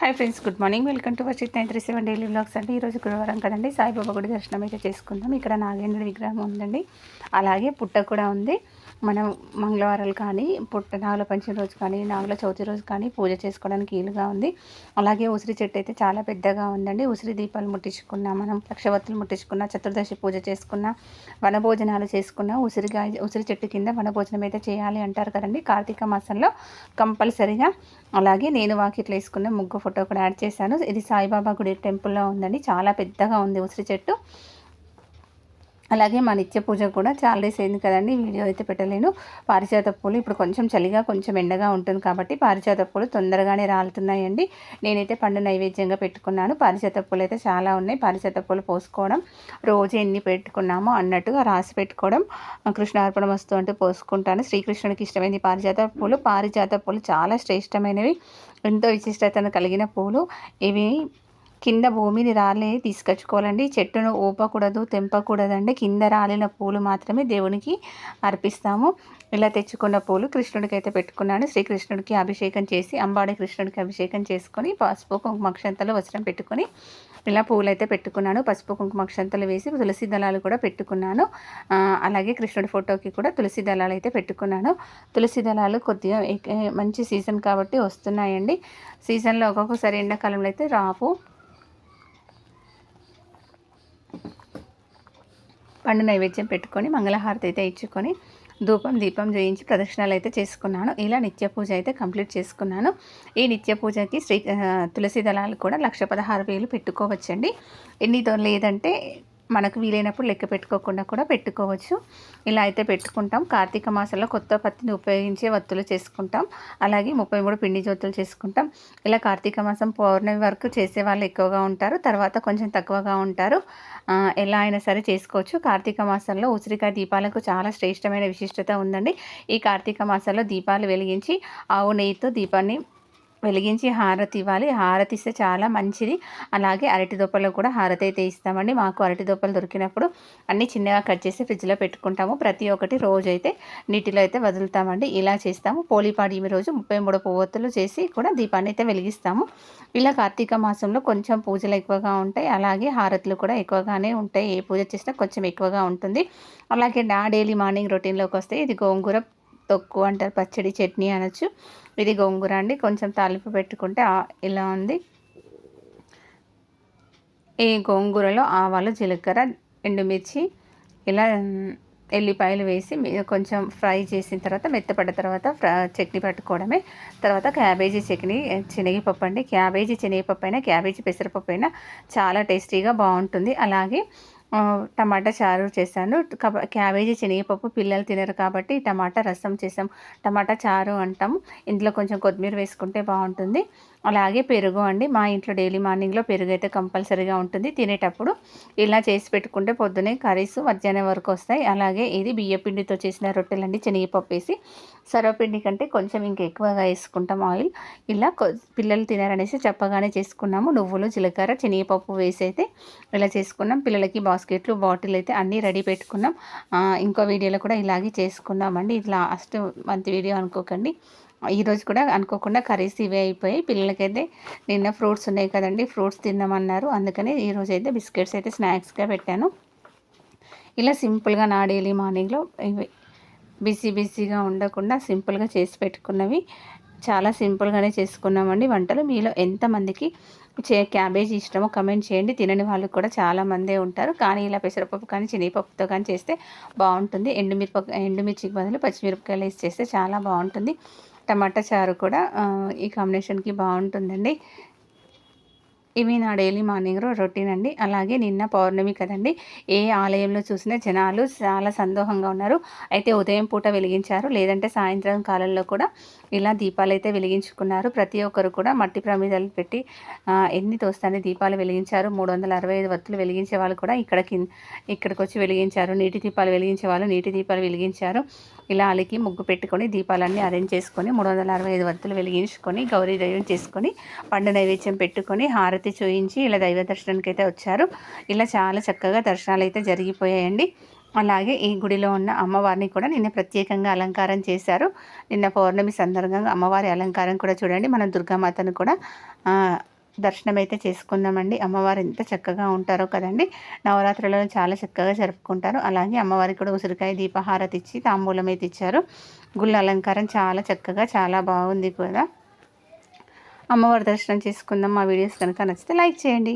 Hi friends good morning welcome to Varshith nine three seven daily blogs అండి. ఈరోజు గురువారం కదండి. సాయిబాబా గుడి దర్శనం అయితే చేసుకుందాం. ఇక్కడ నాగేంద్ర విగ్రహం ఉందండి. అలాగే పుట్ట కూడా ఉంది. మనం మంగళవారాలు కానీ పుట్ట నాగుల పంచమి రోజు కానీ నాగుల చవితి రోజు కానీ పూజ చేసుకోవడానికి వీలుగా ఉంది. అలాగే ఉసిరి చెట్టు అయితే చాలా పెద్దగా ఉందండి. ఉసిరి దీపాలు ముట్టించుకున్నా మనం లక్షవత్తులు ముట్టించుకున్న చతుర్దశి పూజ చేసుకున్న వనభోజనాలు చేసుకున్న ఉసిరిగా ఉసిరి చెట్టు కింద వనభోజనం అయితే చేయాలి అంటారు కదండి. కార్తీక మాసంలో కంపల్సరిగా. అలాగే నేను వాకిట్లో వేసుకున్న ముగ్గు ఫోటో కూడా యాడ్ చేశాను. ఇది సాయిబాబా గుడి టెంపుల్లో ఉందండి. చాలా పెద్దగా ఉంది ఉసిరి చెట్టు. అలాగే మా నిత్య పూజ కూడా చాలా డేస్ అయింది కదండి వీడియో అయితే పెట్టలేను. పారిజాత పూలు ఇప్పుడు కొంచెం చలిగా కొంచెం ఎండగా ఉంటుంది కాబట్టి పారిజాత పూలు తొందరగానే రాలుతున్నాయండి. నేనైతే పండు నైవేద్యంగా పెట్టుకున్నాను. పారిజాత పూలు అయితే చాలా ఉన్నాయి. పారిజాత పూలు పోసుకోవడం రోజు ఎన్ని పెట్టుకున్నామో అన్నట్టుగా రాసి పెట్టుకోవడం కృష్ణార్పణ వస్తూ అంటే పోసుకుంటాను. శ్రీకృష్ణుడికి ఇష్టమైంది పారిజాత పూలు. పారిజాత పూలు చాలా శ్రేష్టమైనవి. ఎంతో విశిష్టతను కలిగిన పూలు. ఇవి కింద భూమిని రాలే తీసుకొచ్చుకోవాలండి. చెట్టును ఊపకూడదు తెంపకూడదండి. కింద రాలిన పూలు మాత్రమే దేవునికి అర్పిస్తాము. ఇలా తెచ్చుకున్న పూలు కృష్ణుడికి అయితే పెట్టుకున్నాను. శ్రీకృష్ణుడికి అభిషేకం చేసి అంబాడి కృష్ణుడికి అభిషేకం చేసుకొని పసుపు కుంకుమక్షంతలు వస్త్రం పెట్టుకొని ఇలా పూలైతే పెట్టుకున్నాను. పసుపు కుంకుమక్షంతలు వేసి తులసి దళాలు కూడా పెట్టుకున్నాను. అలాగే కృష్ణుడి ఫోటోకి కూడా తులసి దళాలు అయితే పెట్టుకున్నాను. తులసి దళాలు కొద్దిగా మంచి సీజన్ కాబట్టి వస్తున్నాయండి. సీజన్లో ఒక్కొక్కసారి ఎండాకాలంలో అయితే రావు. పండు నైవేద్యం పెట్టుకొని మంగళహారతి అయితే ఇచ్చుకొని ధూపం దీపం చేయించి ప్రదక్షిణాలు అయితే చేసుకున్నాను. ఇలా నిత్య పూజ అయితే కంప్లీట్ చేసుకున్నాను. ఈ నిత్య పూజకి శ్రీ తులసి దళాలు కూడా లక్ష పదహారు వేలు పెట్టుకోవచ్చండి. ఎన్ని లేదంటే మనకు వీలైనప్పుడు లెక్క పెట్టుకోకుండా కూడా పెట్టుకోవచ్చు. ఇలా అయితే పెట్టుకుంటాం. కార్తీక మాసంలో కొత్త పత్తిని ఉపయోగించే వత్తులు చేసుకుంటాం. అలాగే ముప్పై మూడు పిండి జ్యోతులు చేసుకుంటాం. ఇలా కార్తీక మాసం పౌర్ణమి వరకు చేసే వాళ్ళు ఎక్కువగా ఉంటారు. తర్వాత కొంచెం తక్కువగా ఉంటారు. ఎలా అయినా సరే చేసుకోవచ్చు. కార్తీక మాసంలో ఉసిరికాయ దీపాలకు చాలా శ్రేష్టమైన విశిష్టత ఉందండి. ఈ కార్తీక మాసంలో దీపాలు వెలిగించి ఆవు నెయ్యితో దీపాన్ని వెలిగించి హారతి ఇవ్వాలి. హారతి ఇస్తే చాలా మంచిది. అలాగే అరటి దోపల్లో కూడా హారతి అయితే ఇస్తామండి. మాకు అరటి దోపలు దొరికినప్పుడు అన్ని చిన్నగా కట్ చేసి ఫ్రిడ్జ్లో పెట్టుకుంటాము. ప్రతి ఒక్కటి రోజు అయితే నీటిలో అయితే వదులుతామండి. ఇలా చేస్తాము. పోలీపాడి రోజు ముప్పై మూడు పువ్వొత్తులు చేసి కూడా దీపాన్ని అయితే వెలిగిస్తాము. ఇలా కార్తీక మాసంలో కొంచెం పూజలు ఎక్కువగా ఉంటాయి. అలాగే హారతులు కూడా ఎక్కువగానే ఉంటాయి. ఏ పూజ చేసినా కొంచెం ఎక్కువగా ఉంటుంది. అలాగే నా డైలీ మార్నింగ్ రొటీన్లోకి వస్తే ఇది గోంగూర తొక్కు అంటారు పచ్చడి చట్నీ అనొచ్చు. ఇది గోంగూర అండి. కొంచెం తాలింపు పెట్టుకుంటే ఇలా ఉంది. ఈ గోంగూరలో ఆవాలు జీలకర్ర ఎండుమిర్చి ఇలా ఎల్లిపాయలు వేసి కొంచెం ఫ్రై చేసిన తర్వాత మెత్తపడ్డ తర్వాత చట్నీ పట్టుకోవడమే. తర్వాత క్యాబేజీ చట్నీ శనగపప్పు అండి. క్యాబేజీ శనగపప్పు అయినా క్యాబేజీ పెసరపప్పు అయినా చాలా టేస్టీగా బాగుంటుంది. అలాగే టమాటా చారు చేశాను. క్యాబేజీ శనగపప్పు పిల్లలు తినరు కాబట్టి టమాటా రసం చేసాం. టమాటా చారు అంటాం. ఇందులో కొంచెం కొత్తిమీర వేసుకుంటే బాగుంటుంది. అలాగే పెరుగు అండి. మా ఇంట్లో డైలీ మార్నింగ్లో పెరుగు అయితే కంపల్సరీగా ఉంటుంది. తినేటప్పుడు ఇలా చేసి పెట్టుకుంటే పొద్దునే కర్రీస్ మధ్యాహ్నం వరకు వస్తాయి. అలాగే ఇది బియ్యపిండితో చేసిన రొట్టెలు అండి శనగపప్పు వేసి సర్వపిండి కంటే కొంచెం ఇంకా ఎక్కువగా వేసుకుంటాం ఆయిల్. ఇలా పిల్లలు తినారనేసి చెప్పగానే చేసుకున్నాము. నువ్వులు జీలకర్ర శనగపప్పు వేసి అయితే ఇలా చేసుకున్నాం. పిల్లలకి బాస్కెట్లు బాటిల్ అయితే అన్నీ రెడీ పెట్టుకున్నాం. ఇంకో వీడియోలో కూడా ఇలాగే చేసుకున్నామండి ఇది లాస్ట్ మంత్ వీడియో అనుకోకండి. ఈరోజు కూడా అనుకోకుండా కర్రీస్ ఇవే అయిపోయాయి. పిల్లలకైతే నిన్న ఫ్రూట్స్ ఉన్నాయి కదండి ఫ్రూట్స్ తిన్నామన్నారు అందుకని ఈరోజు అయితే బిస్కెట్స్ అయితే స్నాక్స్గా పెట్టాను. ఇలా సింపుల్గా నా డైలీ మార్నింగ్లో ఇవి బిజీ బిజీగా ఉండకుండా సింపుల్గా చేసి పెట్టుకున్నవి. చాలా సింపుల్గానే చేసుకున్నామండి. వంటలు మీలో ఎంతమందికి చే క్యాబేజీ ఇష్టమో కమెంట్ చేయండి. తినని వాళ్ళు కూడా చాలామందే ఉంటారు. కానీ ఇలా పెసరపప్పు కానీ శనగపప్పుతో కానీ చేస్తే బాగుంటుంది. ఎండుమిరప ఎండుమిర్చికి బదులు పచ్చిమిరపకాయలు వేసి చేస్తే చాలా బాగుంటుంది. టమాటా చారు కూడా ఈ కాంబినేషన్కి బాగుంటుందండి. ఇవి నా డైలీ మార్నింగ్ రొటీన్ అండి. అలాగే నిన్న పౌర్ణమి కదండి. ఏ ఆలయంలో చూసినా జనాలు చాలా సందోహంగా ఉన్నారు. అయితే ఉదయం పూట వెలిగించారు. లేదంటే సాయంత్రం కాలంలో కూడా ఇలా దీపాలు అయితే వెలిగించుకున్నారు. ప్రతి ఒక్కరు కూడా మట్టి ప్రమిదలు పెట్టి ఎన్ని తోస్తానే దీపాలు వెలిగించారు. మూడు వందల అరవై ఐదు వత్తులు వెలిగించే వాళ్ళు కూడా ఇక్కడికి ఇక్కడికి వచ్చి వెలిగించారు. నీటి దీపాలు వెలిగించే వాళ్ళు నీటి దీపాలు వెలిగించారు. ఇలా అలికి ముగ్గు పెట్టుకొని దీపాలన్నీ అరేంజ్ చేసుకొని మూడు వందల అరవై ఐదు వత్తులు వెలిగించుకొని గౌరీ దైవం చేసుకొని పండు నైవేద్యం పెట్టుకొని హారతి చూయించి ఇలా దైవ దర్శనానికి అయితే వచ్చారు. ఇలా చాలా చక్కగా దర్శనాలు అయితే జరిగిపోయాయండి. అలాగే ఈ గుడిలో ఉన్న అమ్మవారిని కూడా నిన్న ప్రత్యేకంగా అలంకారం చేశారు. నిన్న పౌర్ణమి సందర్భంగా అమ్మవారి అలంకారం కూడా చూడండి. మనం దుర్గామాతను కూడా దర్శనం అయితే చేసుకుందామండి. అమ్మవారు ఎంత చక్కగా ఉంటారో కదండి. నవరాత్రులలో చాలా చక్కగా జరుపుకుంటారు. అలాగే అమ్మవారికి కూడా ఉసిరికాయ దీపహారతి ఇచ్చి తాంబూలం అయితే ఇచ్చారు గుళ్ళ అలంకారం చాలా చక్కగా చాలా బాగుంది కదా అమ్మవారి దర్శనం చేసుకుందాం. మా వీడియోస్ కనుక నచ్చితే లైక్ చేయండి.